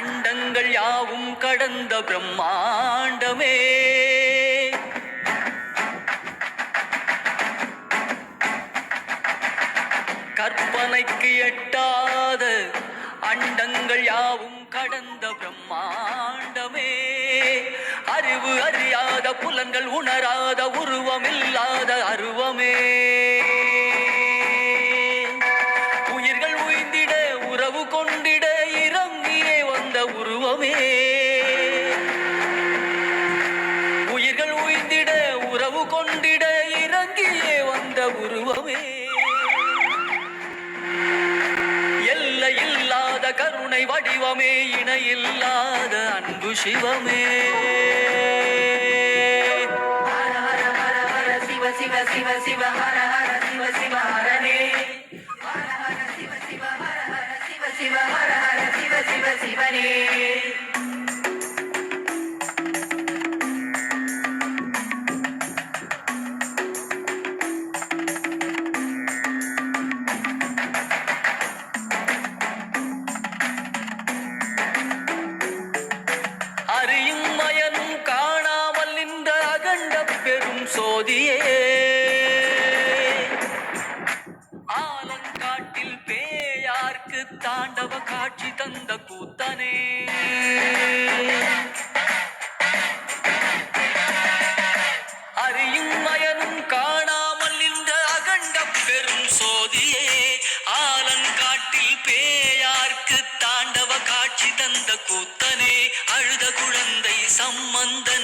அண்டங்கள் யாவும் கடந்த பிரம்மாண்டமே. கற்பனைக்கு எட்டாத அண்டங்கள் யாவும் கடந்த பிரம்மாண்டமே. அறிவு அறியாத புலன்கள் உணராத உருவமில்லாத அருவமே. கருணை வடிவமே இணையில்லாத அன்பு சிவமே. ஹர ஹர ஹர ஹர சிவ சிவ சிவ சிவ ஹர ஹர சிவ சிவ ஹரனே. ஹர ஹர சிவ சிவ ஹர ஹர சிவ சிவ ஹர ஹர சிவ சிவ சிவனே. பெரும் ஆலங்காட்டில் பேயார்க்கு தாண்டவ காட்சி தந்த கூத்து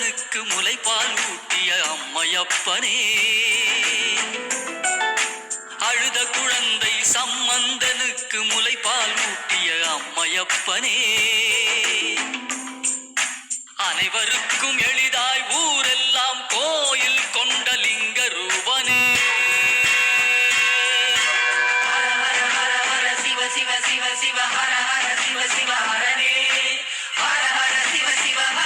சம்பந்தனுக்கு முளைப்பால் ஊட்டிய அம்மையப்பனே. அழுத குழந்தை சம்பந்தனுக்கு முளைப்பால் ஊட்டிய அம்மையப்பனே. அனைவருக்கும் எளிதாய் ஊரெல்லாம் கோயில் கொண்ட லிங்க ரூபனே சிவ சிவ சிவ சிவ ஹர ஹர சிவ சிவ ஹரனே. ஹர ஹர சிவ சிவ ஹர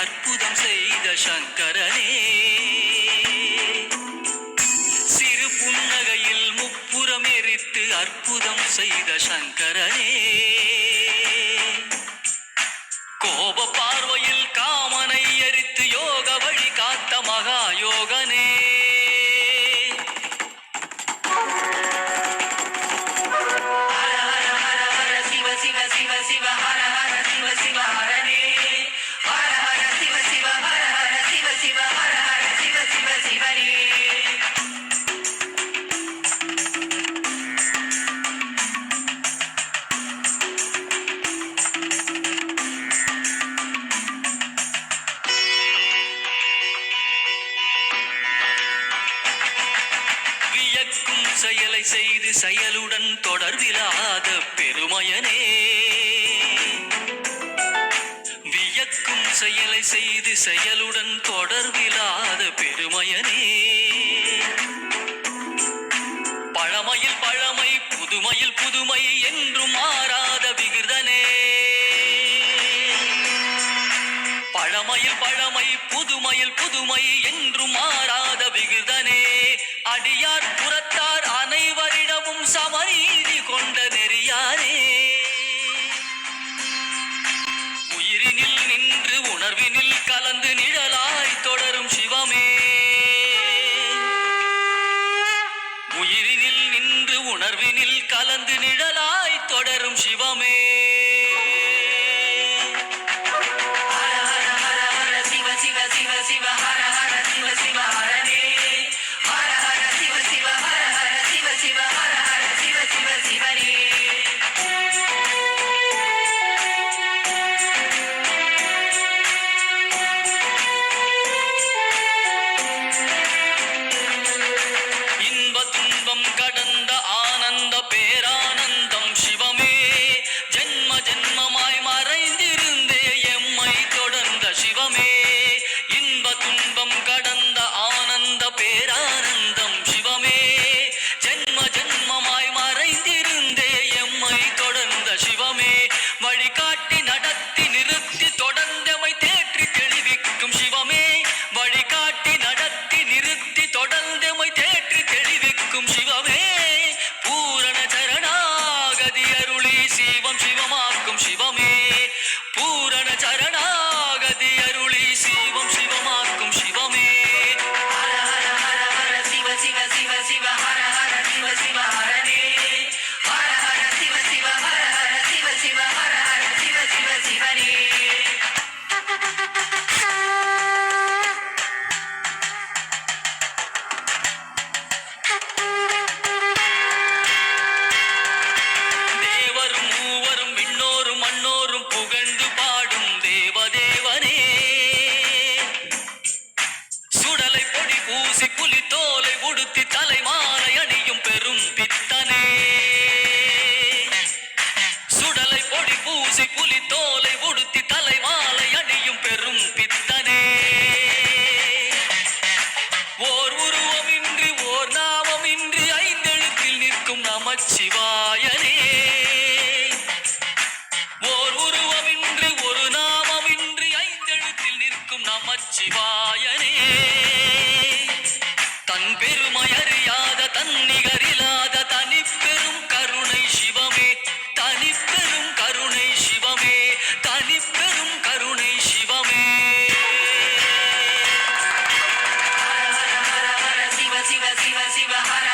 அற்புதம் செய்த சங்கரனே. சிறு புன்னகையில் முப்புறம் எரித்து அற்புதம் செய்த சங்கரனே. கோப பார்வையில் காமனை எரித்து யோக வழி காத்த மகா யோகனே வியக்கும் செயலை செய்து செயலுடன் தொடர்பிலாத பெருமையனே. வியக்கும் செயலை செய்து செயலுடன் தொடர்பிலாத பெருமையனே. பழமையில் பழமை புதுமையில் புதுமை என்றும் மாறாத விகிர்தனே. பழமையில் பழமை புதுமையில் புதுமை என்றும் மாறாத விகிர்தனே. அடியார் புறத்தார் அனைவரிடமும் சமநீதி கொண்ட நெறியானே உயிரினில் நின்று உணர்வினில் கலந்து நிழலாய் தொடரும் சிவமே. உயிரினில் நின்று உணர்வினில் கலந்து நிழலாய் தொடரும் சிவம் ಮಾಡಿ சிவ சிவ ஹர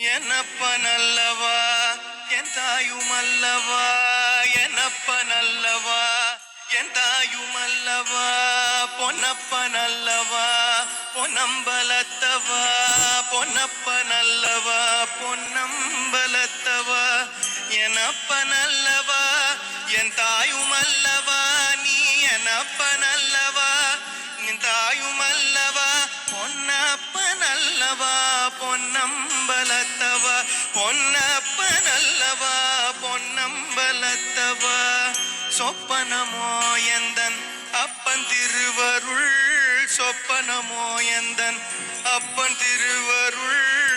என்னப்ப நல்லவா என் தாயும் அல்லவா என்னப்ப நல்லவா என் தாயும் அல்லவா பொன்னப்ப நல்லவா பொன்னம்பலத்தவா? பொன்னப்ப நல்லவா பொன்னம்பலத்தவா? என்னப்ப நல்லவா என் தாயும் அல்லவா நீ என்னப்ப நல்லவா என் தாயும் அல்லவா பொன்னப்ப நல்லவா பொன்னம்பலத்தவா? பொன்னப்ப நல்லவா பொன்னம்பலத்தவா? சொப்பனமோ எந்தன் அப்பன் திருவருள்? சொப்பனமோ எந்தன் அப்பன் திருவருள்?